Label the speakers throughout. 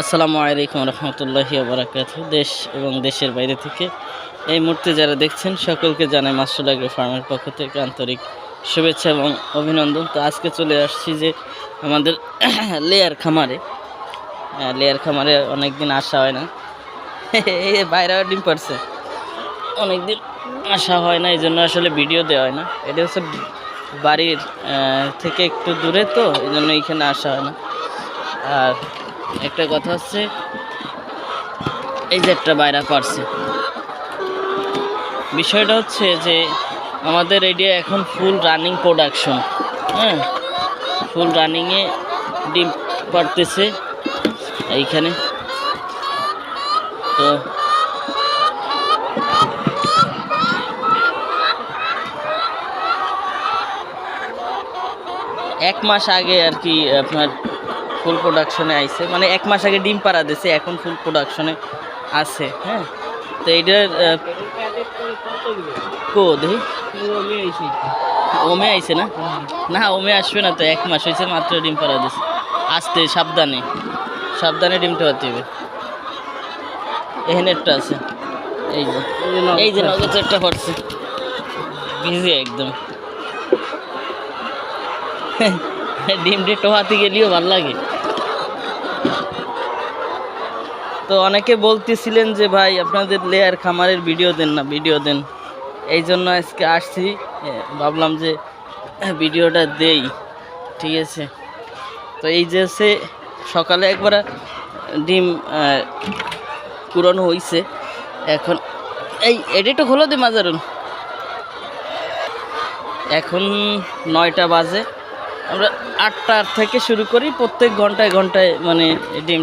Speaker 1: আসসালামু আলাইকুম রহমতুল্লাহি বারাকাত। দেশ এবং দেশের বাইরে থেকে এই মুহূর্তে যারা দেখছেন, সকলকে জানাই মাস্টার আগ্রো ফার্মের পক্ষ থেকে আন্তরিক শুভেচ্ছা এবং অভিনন্দন। তো আজকে চলে আসছি যে আমাদের লেয়ার খামারে। লেয়ার খামারে অনেক দিন আসা হয় না। এই বাইরেও ডিম পারছে অনেক দিন আসা হয় না এই জন্য আসলে ভিডিও দেওয়া হয় না। এটা হচ্ছে বাড়ির থেকে একটু দূরে তো এই জন্য এইখানে আসা হয় না। আর একটা কথা হচ্ছে, এই যে একটা বাইরা পারছে। বিষয়টা হচ্ছে যে, আমাদের এডিয়া এখন ফুল রানিং প্রোডাকশন হ্যাঁ? ফুল রানিংয়ে ডিম পারতেছে এইখানে। তো এক মাস আগে আর কি আপনার ফুল প্রোডাকশনে আইছে। মানে এক মাস আগে ডিম পাড়া দিছে, এখন ফুল প্রোডাকশনে আছে হ্যাঁ? তো এইটার কো, দেখি। ওমে আইছে না? না, ওমে আসবে না তো, এক মাস হয়েছে মাত্র ডিম পাড়া দিছে। আসতে সাবধানে সাবধানে ডিমটা হতে হবে। একটা আছে। এই যে এই যে নগদ একটা পড়ছে। ভিজে একদম। ডিম ডে টোহাতে গেলেও ভালো লাগে। তো অনেকে বলতেছিলেন যে ভাই আপনাদের লেয়ার খামারের ভিডিও দেন না ভিডিও দেন। এই জন্য আজকে আসছি। ভাবলাম যে আহ, ভিডিওটা দেই। ঠিক আছে। তো এই যে সে সকালে একবার ডিম পূরণ হইছে। এখন এই এডিটও খোলো দে মাজারুন এখন নয়টা বাজে। আমরা আটটার থেকে শুরু করি, প্রত্যেক ঘন্টায় ঘন্টায় মানে ডিম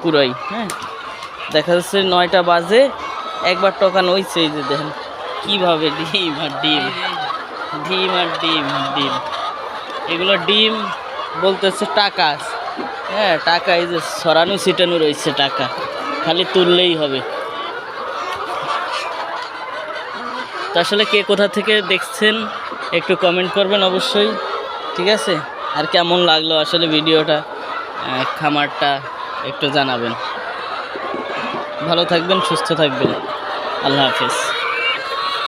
Speaker 1: পুরোই হ্যাঁ। দেখা যাচ্ছে নয়টা বাজে, একবার টকান হইছে এই যে দেখেন, কীভাবে ডিম আর ডিম ডিম আর ডিম ডিম। এগুলো ডিম বলতেছে টাকা হ্যাঁ টাকা এই যে সরানো ছিটানো রয়েছে টাকা, খালি তুললেই হবে। তো আসলে কে কোথা থেকে দেখছেন, একটু কমেন্ট করবেন অবশ্যই। ঠিক আছে? আর কেমন লাগল আসলে ভিডিওটা? খামারটা একটু জানাবেন। ভালো থাকবেন, সুস্থ থাকবেন। আল্লাহ হাফেজ।